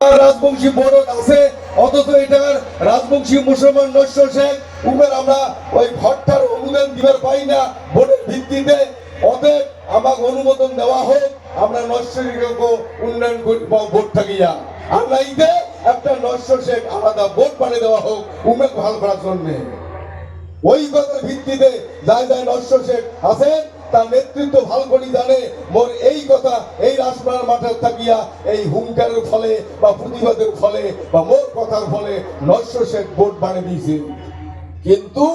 Rajbanshi board আছে, অথচ এটার রাজবংশী মুসলমান নৈশ শেখ। উমের আমরা ওই ভট্টার অনুদান দিবার পাই না বোর্ডের ভিত্তিতে। অতএব আমাকে অনুমোদন দেওয়া হোক, আমরা নশ্বরীকে উন্নয়ন করি বোর্ড থাকিয়া আর নাইতে একটা নৈশ শেখ আলাদা বোর্ড বানিয়ে দেওয়া হোক, উমের ভালো করার জন্যে। ওই কথার ভিত্তিতে যাই যাই নষ্ট শেখ আছেন তার নেতৃত্ব ভালো করে জানে। মোর এই কথা এই রাজপাড়ার মাঠে থাকিয়া এই হুঙ্কারের ফলে বা প্রতিবাদের ফলে বা মোর কথার ফলে নষ্ট শেখ ভোট বানিয়ে দিয়েছে। কিন্তু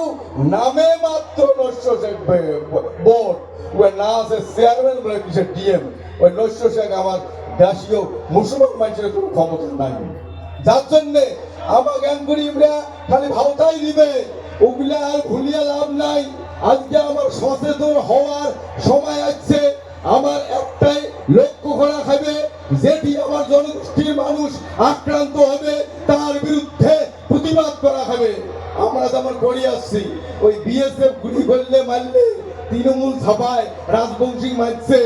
নামে মাত্র নষ্ট শেখ বোর্ড ওই না আছে চেয়ারম্যান বলে কিসের ডিএম ওই নষ্ট শেখ আমার দেশীয় মুসলমান মানুষের কোনো ক্ষমতা নাই। যার জন্যে আমার খালি ভাওতাই দিবে। ওগুলা আর ভুলিয়া লাভ নাই। আজকে আমার সচেতন হওয়ার সময় আসছে। আমার একটাই লক্ষ্য করা খাবে যেটি আমার জনগোষ্ঠীর মানুষ আক্রান্ত হবে, তার বিরুদ্ধে প্রতিবাদ করা হবে। আমরা যেমন করে আসছি, ওই বিএসএফ গুলি করলে মারলে তৃণমূল ছাপায়, রাজবংশী মারছে।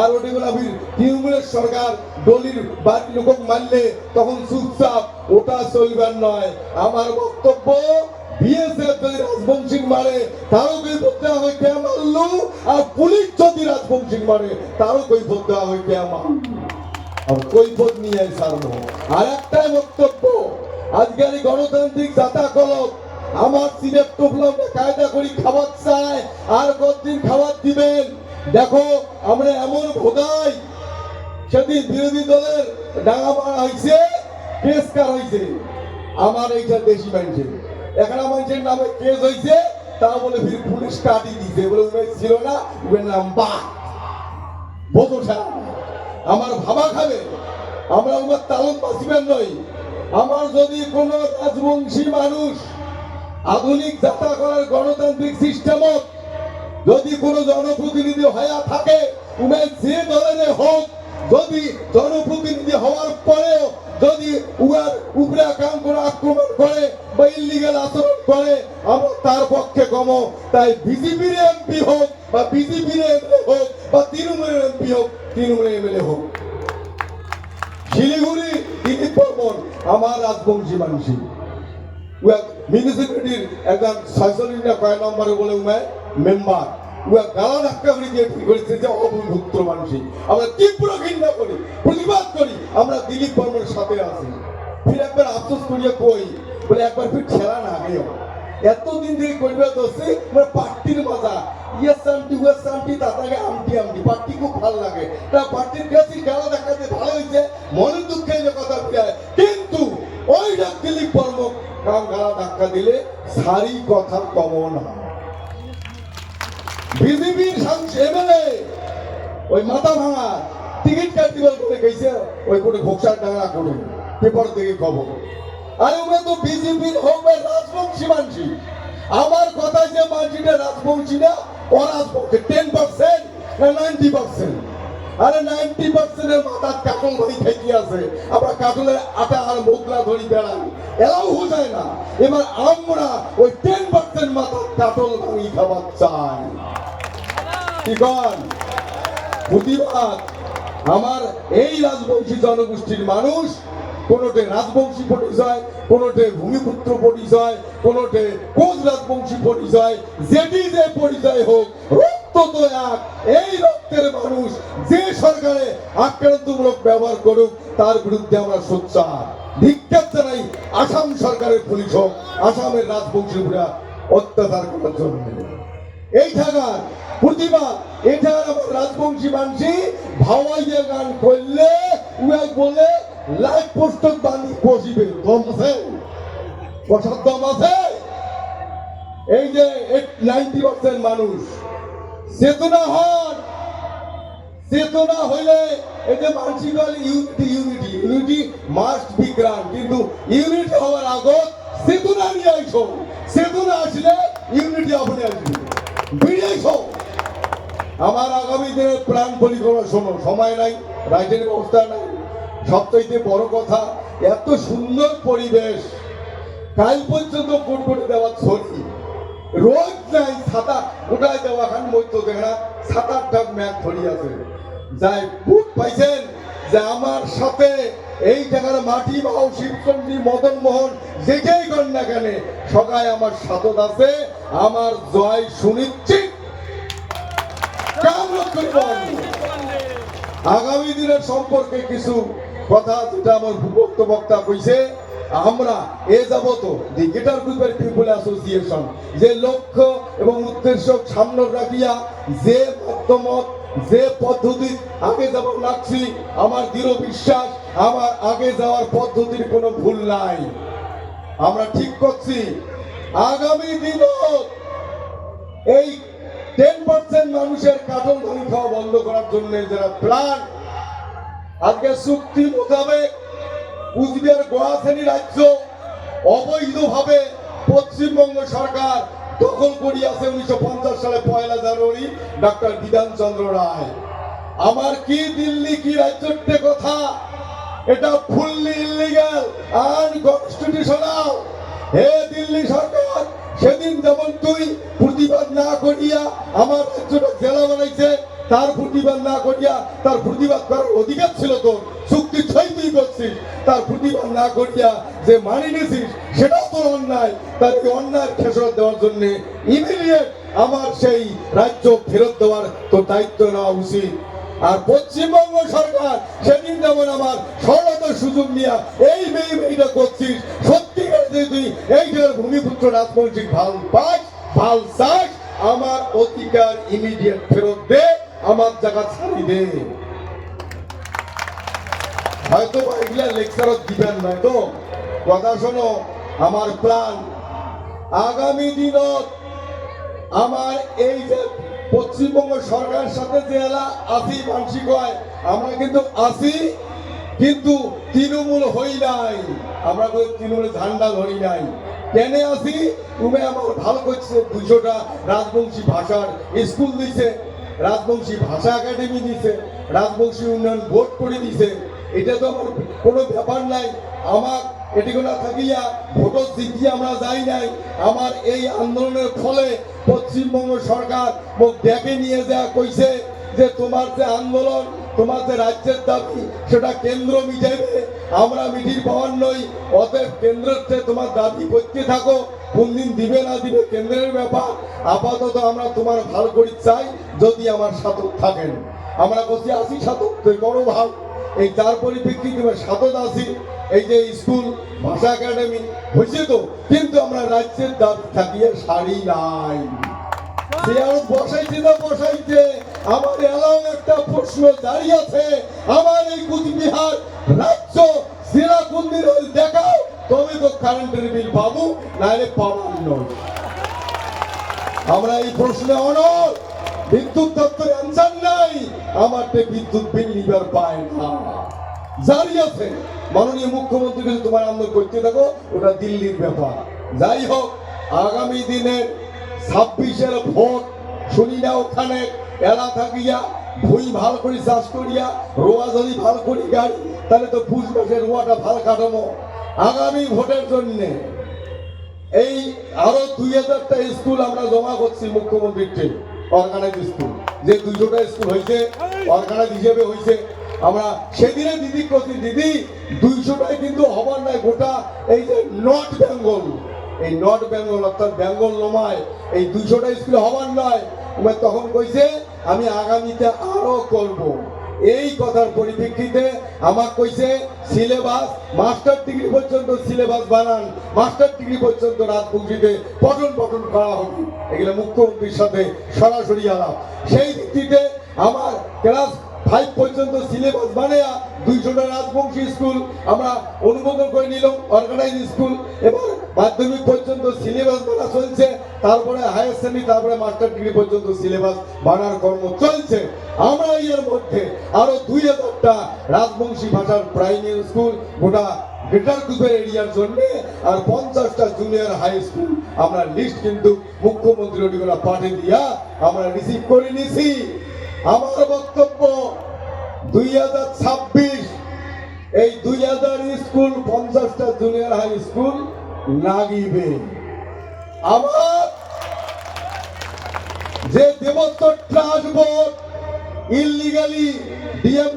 আর ওটি আমি তৃণমূলের সরকার দলির বাড়ির লোক মারলে তখন চুপচাপ, ওটা চলবার নয়। আমার বক্তব্য রাজবংশী মারে তারও কৈফত দেওয়া হয় পুলিশ যদি রাজবংশী মারে তারও কৈফত একটাই বক্তব্য, আজকের এই গণতান্ত্রিক আমার করি খাবার চায় আর কতদিন খাবার দিবেন? দেখো, আমরা এমন ভোগাই সেদিন বিরোধী দলের ডাঙা মারা আমার এইটা দেশি মানছে এখানে মানুষের নামে কেস হয়েছে তা বলে পুলিশ কাটি দিছে বলে, উমেশ ছিল না নাম বা। আমার ভাবা খাবে। আমরা উমার তালন নই। আমার যদি কোনো রাজবংশী মানুষ আধুনিক যাত্রা করার গণতান্ত্রিক সিস্টেমত যদি কোনো জনপ্রতিনিধি হয়ে থাকে উমের যে দলের হোক, যদি জনপ্রতিনিধি হওয়ার পরেও যদি উহার উপরে কাম করে আক্রমণ করে বা ইলিগাল আচরণ করে আমরা তার পক্ষে কম তাই বিজেপির এমপি হোক বা বিজেপির এমএলএ হোক বা তৃণমূলের এমপি হোক, তৃণমূলের এমএলএ হোক। শিলিগুড়ি দিলীপ বর্মন আমার রাজবংশী মানুষই। মিউনিসিপ্যালিটির একজন ছয়চল্লিশ কয় নম্বরে বলে মেম্বার উয়া গালা ধাক্কা করে দিয়ে করেছে যে অবভুক্ত মানুষই। আমরা তীব্র ঘৃণা করি, প্রতিবাদ করি, আমরা দিলীপ বর্মনের সাথে আছি। ফির একবার আফসোস করিয়া কই, বলে একবার ফির ঠেলা না গেও এতদিন ধরে করবে দোষে মানে পার্টির মজা। ইয়েস আন্টি ওয়েস আন্টি, তাতাকে আমটি আমটি পার্টি খুব ভালো লাগে। তা পার্টির কাছে গালা দেখাতে ভালো হয়েছে মনের দুঃখে যে কথা ফিরায় কিন্তু ওই ডাক দিলীপ বর্ম কাম গালা ধাক্কা দিলে সারি কথা কমন হয়। বিজেপির এমএলএ, ওই মাথা ভাঙা টিকিট কাটিবার করে গেছে, ওই করে ঘোষার ডাঙা করে পেপার থেকে খবর। আরে ওরা তো বিজেপির হোক রাজবংশী মানসি আমার কথা যে মানসিটা রাজবংশী না অরাজবংশী টেন পার্সেন্ট না নাইনটি পার্সেন্ট? আরে নাইনটি পার্সেন্টের মাথার কাটল ধরি থেকে আছে। আমরা কাটলের আটা আর মোগলা ধরি বেড়াই। এরাও বোঝায় না। এবার আমরা ওই টেন পার্সেন্ট মাথার কাটল ভাঙি খাবার চাই। কি প্রতিবাদ আমার এই রাজবংশী জনগোষ্ঠীর মানুষ, কোনোটে রাজবংশী পরিচয়, কোনোটে ভূমিপুত্র পরিচয়, কোনোটে কোচ রাজবংশী পরিচয়, যেটি যে পরিচয় হোক, রক্ত তো এক। এই রক্তের মানুষ যে সরকারে আক্রান্তমূলক ব্যবহার করুক, তার বিরুদ্ধে আমরা সোচ্চার। ধিক্ষার জানাই আসাম সরকারের পুলিশ হোক, আসামের রাজবংশী উপরে অত্যাচার করার জন্য। এই থাকার প্রতিবাদ এটা আমার রাজবংশী মানসি ভাওয়াইয়ে গান করলে উয়া বলে লাইভ পোস্টার বানি বসিবে। দম আছে? বসার দম আছে? এই যে নাইনটি পার্সেন্ট মানুষ, চেতনা হন। চেতনা হইলে এই যে মানসিক unity unity unity must be grand কিন্তু ইউনিটি হওয়ার আগত চেতনা নিয়ে আইসো। চেতনা আসলে ইউনিটি আপনি আসবে আমার আগামী দিনের প্রাণ পরিকল্পনা শোনো, সময় নাই রাইটের ব্যবস্থা নাই। সবচাইতে বড় কথা, এত সুন্দর পরিবেশ। কাল পর্যন্ত কোট করে দেওয়া ছড়ি রোজ নাই ছাতা উঠায় দেওয়া খান মধ্য দেখা সাত আটটা ম্যাচ ধরি আছে যাই বুট পাইছেন যে আমার সাথে এই টাকার মাটি মাও শিবচন্ডী মদন মোহন যেটাই কর না কেন সকায় আমার সাথত আছে, আমার জয় সুনিশ্চিত। আগামী দিনের সম্পর্কে কিছু কথা যেটা আমার ভূপক্ত বক্তা কইছে, আমরা এ যাবত দি গিটার গ্রুপের পিপুল অ্যাসোসিয়েশন যে লক্ষ্য এবং উদ্দেশ্য সামনে রাখিয়া, যে মতামত, যে পদ্ধতি আগে যাব লাগছি আমার দৃঢ় বিশ্বাস আমার আগে যাওয়ার পদ্ধতির কোনো ভুল নাই। আমরা ঠিক করছি। আগামী দিনও এই টেন পার্সেন্ট মানুষের কাটল ধানি খাওয়া বন্ধ করার জন্য যারা প্ল্যান আজকে চুক্তি মোতাবেক কুচবিহার গোয়াশ্রেণী রাজ্য অবৈধভাবে পশ্চিমবঙ্গ সরকার দখল করিয়াছে উনিশশো পঞ্চাশ সালে পয়লা জানুয়ারি ডক্টর বিধানচন্দ্র রায়। আমার কি দিল্লি কি রাজ্যের কথা? এটা ফুললি ইলিগাল আনকনস্টিটিউশনাল হে দিল্লি সরকার, সেদিন যেমন তুই প্রতিবাদ না করিয়া আমার রাজ্যটা জেলা বানাইছে, তার প্রতিবাদ না করিয়া তার প্রতিবাদ করার অধিকার ছিল তোর, চুক্তি ছয় তুই করছিস। তার প্রতিবাদ না করিয়া যে মানি নিছিস, সেটাও তোর অন্যায়। এই অন্যায় খেসরত দেওয়ার জন্য ইমিডিয়েট আমার সেই রাজ্য ফেরত দেওয়ার তোর দায়িত্ব নেওয়া উচিত। আর পশ্চিমবঙ্গ সরকার সেদিন যেমন আমার সরলতার সুযোগ নিয়ে এই মেয়ে মেয়েটা করছিস, সত্যিকার যে তুই এইটার ভূমিপুত্র রাজবংশী ভালো পাস, ভালো চাস, আমার অধিকার ইমিডিয়েট ফেরত দে, আমার জায়গা ছাড়ি দে। হয়তো এগুলা লেকচারত দিবেন নয়তো কথা শোনো, আমার প্ল্যান আগামী দিনত আমার এই যে পশ্চিমবঙ্গ সরকারের সাথে যে এলা আসি মানসিক হয়, আমরা কিন্তু আসি, কিন্তু তৃণমূল হই নাই। আমরা কিন্তু তৃণমূলের ঝান্ডা ধরি নাই। কেন আসি? তুমি আমার ভালো করছে দুশোটা রাজবংশী ভাষার স্কুল দিছে, রাজবংশী ভাষা একাডেমি দিছে, রাজবংশী উন্নয়ন বোর্ড করে দিছে। এটা তো আমার কোনো ব্যাপার নাই। আমার এটিকে না থাকিয়া ভোটর জিতিয়ে আমরা যাই নাই। আমার এই আন্দোলনের ফলে পশ্চিমবঙ্গ সরকার মুখ ডেকে নিয়ে দেয়া কইছে যে তোমার যে আন্দোলন, তোমার যে রাজ্যের দাবি, সেটা কেন্দ্র মিটাইবে, আমরা মিটির পাওয়ার নই। অতএব কেন্দ্রের চেয়ে তোমার দাবি করতে থাকো, কোন দিন দিবে না দিবে কেন্দ্রের ব্যাপার। আপাতত আমরা তোমার ভালো করি চাই, যদি আমার সাথক থাকেন। আমরা বলছি, আসি সাথক তুই বড় ভাব এই তার পরিপ্রেক্ষিতে সাতত আসি এই যে স্কুল, ভাষা একাডেমি হয়েছে তো, কিন্তু আমরা রাজ্যের দাবি থাকিয়ে সারি নাই। বসাইছে না বসাইছে? একটা প্রশ্ন দাঁড়িয়ে আছে। আমার এই তবে তো কারেন্টের বিল আমরা এই প্রশ্নে অনর বিদ্যুৎ দপ্তরে অ্যান্সার নাই। আমার তো বিদ্যুৎ বিল নিবার পায় না। জারি আছে। মাননীয় মুখ্যমন্ত্রী কাছে তোমার আন্দোলন করতে থাকো, ওটা দিল্লির ব্যাপার। যাই হোক, আগামী দিনের ছাব্বিশের ভোট, শুনি না ওখানে এলা থাকিয়া, ভুই ভালো করে চাষ করিয়া, রোয়া যদি ভালো করি গাড়ি, তাহলে তো পুষ মাসের রোয়াটা ভালো কাটামো। আগামী ভোটের জন্যে এই আরও দুই হাজারটা স্কুল আমরা জমা করছি মুখ্যমন্ত্রীকে অর্গানাইজ স্কুল, যে দুইশোটা স্কুল হয়েছে অর্গানাইজ হিসেবে হয়েছে। আমরা সেদিনে দিদি প্রতি দিদি দুইশোটাই কিন্তু হবার নাই, গোটা এই যে নর্থ বেঙ্গল এই নর্থ বেঙ্গল অর্থাৎ বেঙ্গল নমায়, এই দুইশোটা স্কুল হবার নয় তখন কইছে, আমি আগামীতে আরও করব। এই কথার পরিপ্রেক্ষিতে আমার কইছে, সিলেবাস, মাস্টার ডিগ্রি পর্যন্ত সিলেবাস বানান। মাস্টার ডিগ্রি পর্যন্ত রাজবংশীতে পঠন পঠন করা হবে এগুলো মুখ্যমন্ত্রীর সাথে সরাসরি আলাপ। সেই ভিত্তিতে আমার ক্লাস ফাইভ পর্যন্ত সিলেবাস বানিয়া দুইশোটা রাজবংশী স্কুল আমরা অনুমোদন করে নিলাম অর্গানাইজ স্কুল। এবার মাধ্যমিক পর্যন্ত সিলেবাস বানা চলছে। তারপরে হায়ার শ্রেণি তারপরে মাস্টার ডিগ্রি পর্যন্ত সিলেবাস বানার কর্ম চলছে। আমরা এর মধ্যে আরও দুই হাজারটা রাজবংশী ভাষার প্রাইমারি স্কুল গোটা গ্রেটার গ্রুপের এরিয়ার জন্য আর পঞ্চাশটা জুনিয়র হাই স্কুল আমরা লিস্ট কিন্তু মুখ্যমন্ত্রী পাঠিয়ে দিয়া আমরা রিসিভ করে নিছি। আমার বক্তব্য, দুই হাজার ছাব্বিশ, এই দুই হাজার স্কুল পঞ্চাশটা জুনিয়র হাই স্কুল লাগিবে আমার যে দেবত্ব ট্রাস্ট বোর্ড ইলিগালি ডিএম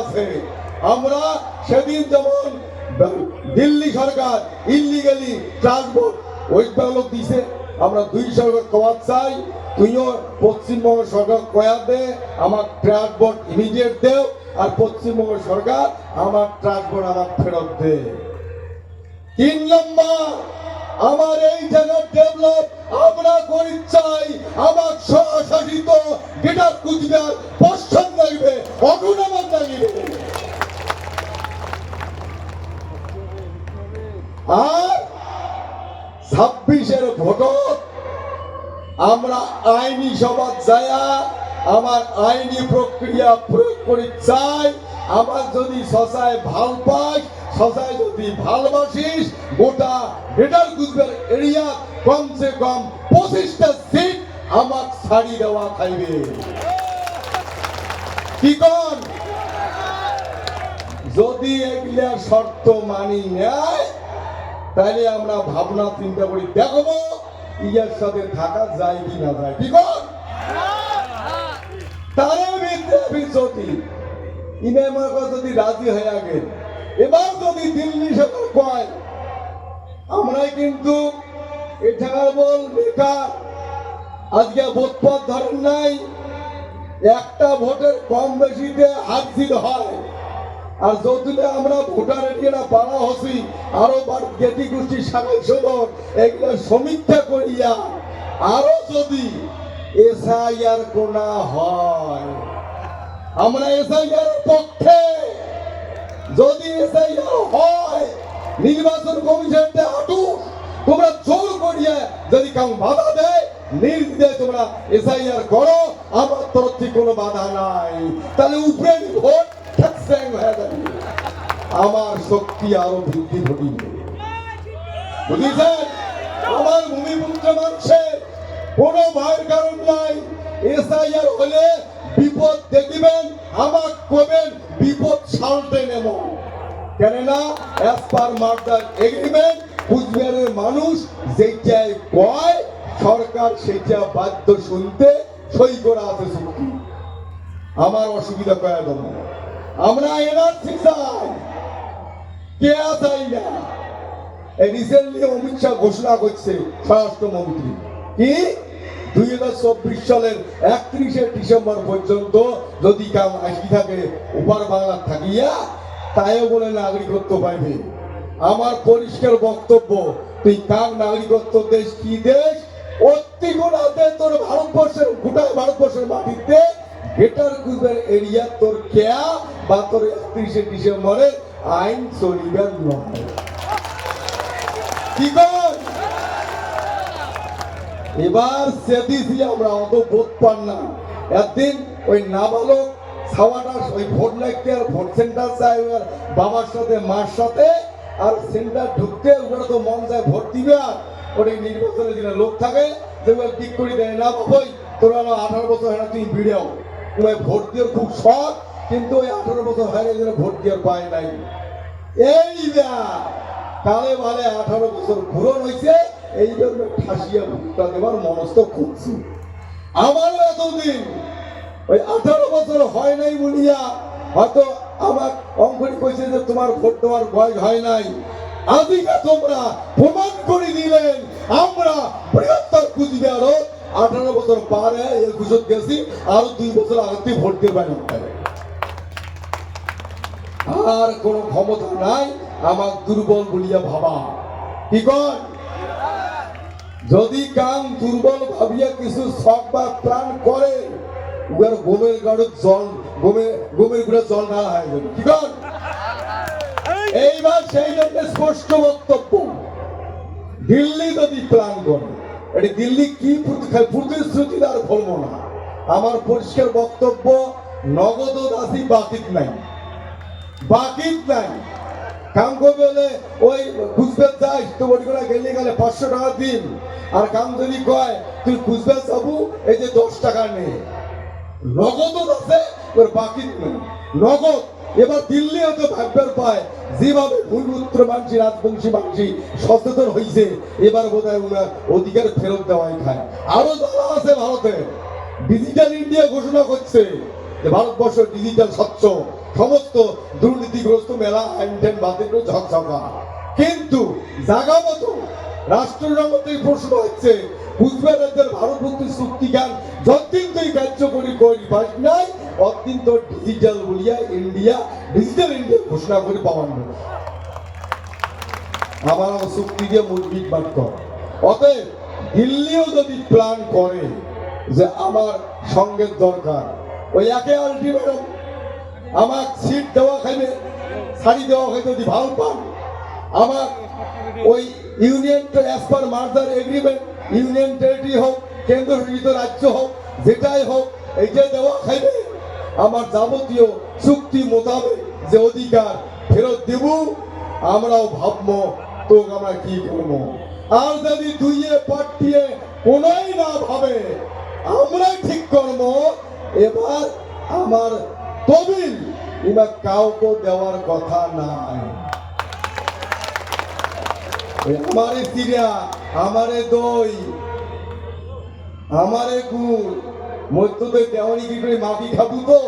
আছে। আমরা সেদিন যেমন দিল্লি সরকার ইলিগালি ট্রান্সপোর্ট ওয়েস্ট দিছে। আমরা দুই সরকার কওয়ার চাই। তুইও পশ্চিমবঙ্গ সরকার কয়া দে আমার ট্রান্সপোর্ট ইমিডিয়েট দেও, আর পশ্চিমবঙ্গ সরকার আমার ট্রান্সপোর্ট আমার ফেরত দে। তিন নম্বর, আমার এই জায়গার ডেভেলপ আমরা করি চাই আমার স্বশাসিত গেটার কুচবিহার পশ্চিম লাগবে অটুনামান লাগবে আর ছাব্বিশের ভোটত আমরা আইনি সভা যায়া, আমার আইনি প্রক্রিয়া প্রয়োগ করি চাই। আমার যদি সসায় ভালো পাই সসায় যদি ভালবাসিস গোটা বেটার গুজবের এরিয়া কমসে কম পঁচিশটা সিট আমার ছাড়ি দেওয়া খাইবে। কি কন? যদি এগুলা শর্ত মানি নেয় তাহলে আমরা ভাবনা চিন্তা করি দেখব ইয়ার সাথে থাকা যায় কি না যায় কি কর তারে আমার কথা যদি রাজি হয়ে আগে, এবার যদি দিল্লি সরকার কয়, আমরাই কিন্তু এখানে বল বেকার আজকে ভোটপথ ধরেন নাই, একটা ভোটের কম বেশিতে হাত হয়। আর আমরা ভোটার এটিরা পাড়া হসি, আরও গেটি গোষ্ঠী সদর এগুলো সমীক্ষা করিয়া আরও যদি এসআইআর কোনা হয়, আমরা এসআইআর পক্ষে যদি এসআইআর হয়, নির্বাচন কমিশনটা হাঁটু তোমরা জোর করিয়া যদি কেউ বাধা দেয় নির্দিদে তোমরা এসআইআর করো, আমার তরফ থেকে কোনো বাধা নাই। তাহলে উপরে ভোট হয়ে যাবে আমার শক্তি আরও বৃদ্ধি ঘটিবে বুঝেছেন? আমার ভূমিপুত্র মানুষের কোনো ভয়ের কারণ নাই। এসআইআর হলে বিপদ দেখিবেন আমার কবেন, বিপদ সালটে নেব। কেননা অ্যাজ পার মার্দার এগ্রিমেন্ট কুচবিহারের মানুষ যেটাই কয়, সরকার সেটা বাধ্য শুনতে সই করা আছে আমার অসুবিধা কয়া দেব আমরা এনআরসি চাই কে চাই না? এই রিসেন্টলি অমিত শাহ ঘোষণা করছে স্বরাষ্ট্রমন্ত্রী কি? দুই হাজার চব্বিশ সালের একত্রিশে ডিসেম্বর পর্যন্ত যদি কেউ আসি থাকে ওপার বাংলার থাকিয়া, তাইও বলে নাগরিকত্ব পাইবে। আমার পরিষ্কার বক্তব্য, তুই কার নাগরিকত্ব দেশ কি দেশ? অতি গুণাতে তোর ভারতবর্ষের, গোটা ভারতবর্ষের মাটিতে বেটার গুজবের এরিয়া তোর কেয়া বা তোর একত্রিশে ডিসেম্বরের আইন চলিবার নয় কি এবার সেদিছি আমরা অত বোধ পান না, একদিন ওই নাবালক ছাওয়াটা ওই ভোট লাগতে আর ভোট সেন্টার চাই বাবার সাথে, মার সাথে, আর সেন্টার ঢুকতে ওরা তো মন যায় ভোট দিবে আর। ওই নির্বাচনে যেটা লোক থাকে যেগুলো ঠিক করে দেয় না, বাবুই, তোরা আঠারো বছর হয় তুই ভিড়েও। ভোট দিয়ে খুব শখ, কিন্তু ওই আঠারো বছর হয়ে ভোট দিয়ে পায় নাই। এই কালে আঠারো বছর পূরণ হয়েছে এই জন্য ঠাসিয়া ভুট্টা দেবার মনস্থ করছি। আমারও এতদিন ওই আঠারো বছর হয় নাই বলিয়া হয়তো আমার অঙ্কনি কইছে যে তোমার ভোট দেওয়ার বয়স হয় নাই। আদিকা তোমরা প্রমাণ করে দিলেন বছর পারে একুশত গেছি, আরও দুই বছর আগে ভোট দিয়ে পাই আর কোনো ক্ষমতা নাই, আমার দুর্বল বলিয়া ভাবা। কি কয়? যদি কাম দুর্বল ভাবিয়া কিছু শখ বা প্রাণ করে, উগার গোমের গাড়ত জল গোমে গোমের গুড়ে জল ঢালা হয়ে কি কর এইবার সেই জন্য স্পষ্ট বক্তব্য। দিল্লি যদি প্রাণ করে এটি দিল্লি কি প্রতিশ্রুতি আর ফলবো না। আমার পরিষ্কার বক্তব্য, নগদ দাসী বাকিত নাই। বাকিত নাই। কাম করবে হলে ওই কুচবের যাস তো ওটি করে গেলে গেলে পাঁচশো টাকা দিন। আর কাম যদি কয়, তুই কুচবের যাব এই যে দশ টাকা নে। নগদ আছে ওর বাকিত নেই। নগদ এবার দিল্লি হয়তো ভাববার পায়। যেভাবে ভূমিপুত্র মানসি রাজবংশী মানসি সচেতন হয়েছে এবার বোধ হয় ওনার অধিকার ফেরত দেওয়াই খায়। আরও দল আছে ভারতে। ডিজিটাল ইন্ডিয়া ঘোষণা করছে যে ভারতবর্ষ ডিজিটাল স্বচ্ছ। সমস্ত দুর্নীতিগ্রস্ত মেলা আইন বাতিল ঝকঝকা। কিন্তু জাগা মতো রাষ্ট্রসংগঠনের প্রশ্ন হচ্ছে বুঝবেন রাজ্যের ভারতভুক্তি চুক্তিগান যতদিন তুই কার্যকরী করি পাস নাই অতদিন তোর ডিজিটাল বলিয়া ইন্ডিয়া ডিজিটাল ইন্ডিয়া ঘোষণা করে পাওয়ার না আমার চুক্তি দিয়ে মুরগির বাদ কর অতএব দিল্লিও যদি প্ল্যান করে যে আমার সঙ্গের দরকার, ওই একে আলটিমেটাম আমার সিট দেওয়া খাইবে, শাড়ি দেওয়া খাইতে যদি ভালো পান। আমার ওই union as per merger agreement union territory হোক কেন্দ্রশাসিত রাজ্য হোক, যেটাই হোক এইটা দেওয়া খাইবে। আমার যাবতীয় চুক্তি মোতাবেক যে অধিকার ফেরত দেব, আমরাও ভাববো তো আমরা কি করব? আর যদি দুইয়ে পাঠিয়ে কোনোই না ভাবে আমরা ঠিক করব। এবার আমার তবিল এবার কাউকে দেওয়ার কথা নাই। আমারে চিড়া আমারে দই, আমারে গুড় মধ্যতে দেওয়ানি কি করে মাটি খাব তো।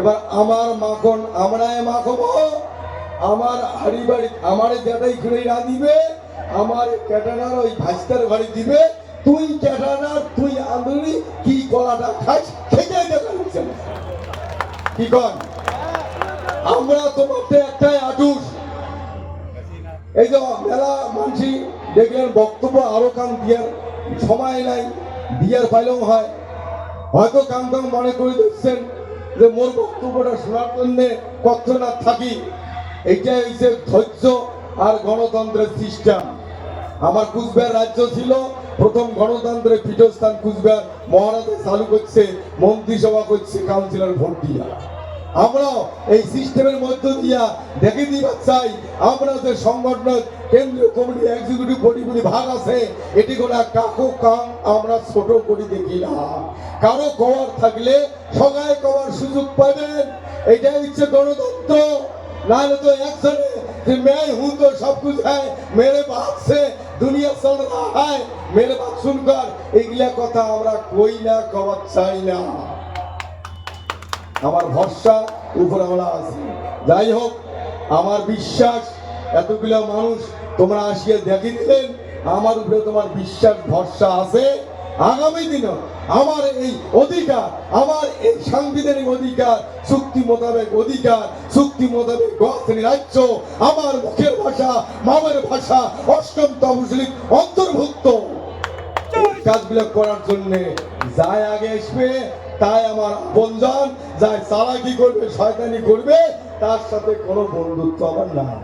এবার আমার মাখন, আমরাই মাখবো। আমার হাড়ি বাড়ি, আমারে জ্যাঠাই খুঁড়ে না দিবে আমার ক্যাটানার ওই ভাস্তার ঘরে দিবে। তুই ক্যাটানার তুই আন্দোলনি কি কলাটা খাস সেটাই দেখা। কি কন? আমরা তোমাকে একটাই আটুস। এই যে মেলা মানসি দেখলেন বক্তব্য আরও কান দিয়ার সময় নাই, দিয়ার পাইলেও হয়। হয়তো কাম কাম মনে করে দিচ্ছেন যে মোর বক্তব্যটা শোনার জন্য কত না থাকি। এইটাই হচ্ছে ধৈর্য আর গণতন্ত্রের সিস্টেম। আমার কুচবিহার রাজ্য ছিল, প্রথম গণতন্ত্রের পীঠস্থান কুচবিহার মহারাজে চালু করছে, মন্ত্রিসভা করছে, কাউন্সিলর ভোট দিয়া। আমরা এই সিস্টেমের মধ্য দিয়া দেখে দিতে চাই, আমরা যে সংগঠন কেন্দ্রীয় কমিটি এক্সিকিউটিভ কমিটি ভাগ আছে এটি কোনো কাকু কাম আমরা ছোট করি দেখি না। কারও কভার থাকলে সবাই কভার সুযোগ পাবেন, এটাই হচ্ছে গণতন্ত্র। নাহলে তো একজনে যে মেয়ে হুঁ তো সব কিছু হয় মেরে বাঁচছে দুনিয়া চল না হ্যাঁ মেরে বাপ শুনকর এইগুলা কথা আমরা কই না কওয়ার চাই না। আমার ভরসা, উপর আমরা আছি। যাই হোক, আমার বিশ্বাস, এতগুলা মানুষ তোমরা আসিয়া দেখে দিলেন আমার উপরে তোমার বিশ্বাস, ভরসা আছে। আগামী দিনে আমার এই অধিকার, আমার এই সাংবিধানিক অধিকার, চুক্তি মোতাবেক অধিকার, চুক্তি মোতাবেক গণতান্ত্রিক রাজ্য, আমার মুখের ভাষা, মামের ভাষা, অষ্টম তহসিলিক অন্তর্ভুক্ত। কাজগুলো করার জন্য যাই আগে আসবে তাই আমার বন্ধন যাই কি করবে, শয়তানি করবে, তার সাথে কোনো বন্ধুত্ব আমার নাই।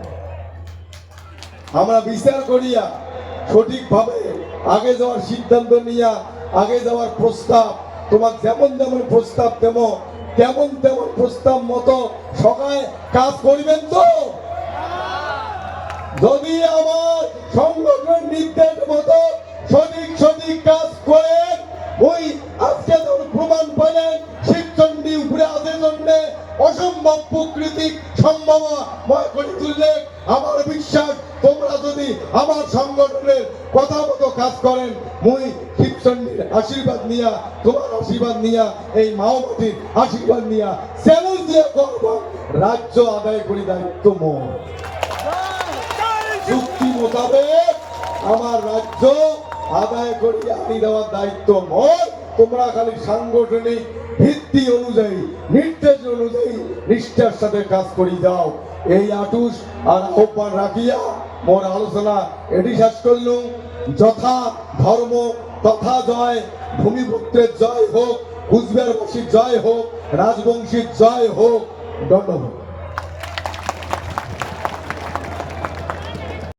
আমরা বিচার করিয়া সঠিকভাবে আগে যাওয়ার সিদ্ধান্ত নিয়া, আগে যাওয়ার প্রস্তাব, তোমার যেমন যেমন প্রস্তাব দেব তেমন তেমন প্রস্তাব মতো সবাই কাজ করিবেন তো? যদি আমার সংগঠন নির্দেশ মতো সঠিক সঠিক কাজ করে ওই আজকে যখন প্রমাণ পেলেন শিবচন্ডী উপরে আছে জন্য অসম্ভব প্রকৃতিক সম্ভব করে তুললে আমার বিশ্বাস, তোমরা যদি আমার সংগঠনের কথা মতো কাজ করেন, মুই শিবচন্ডীর আশীর্বাদ নিয়া, তোমার আশীর্বাদ নিয়া, এই মাওবাদীর আশীর্বাদ নিয়া চ্যালেঞ্জ দিয়ে করব। রাজ্য আদায় করি দায়িত্ব মোর। চুক্তি মোতাবেক আমার রাজ্য আদায় করি আমি দেওয়ার দায়িত্ব মোর। তোমরা খালি সাংগঠনিক ভিত্তি অনুযায়ী, নির্দেশ অনুযায়ী নিষ্ঠার সাথে কাজ করি দাও এই আটুস আর আহ্বান রাখিয়া মোর আলোচনা এটি শেষ করলুম। যথা ধর্ম তথা জয়, ভূমিপুত্রের জয় হোক, কুচবিহারবাসীর জয় হোক, রাজবংশীর জয় হোক দণ্ডবোধ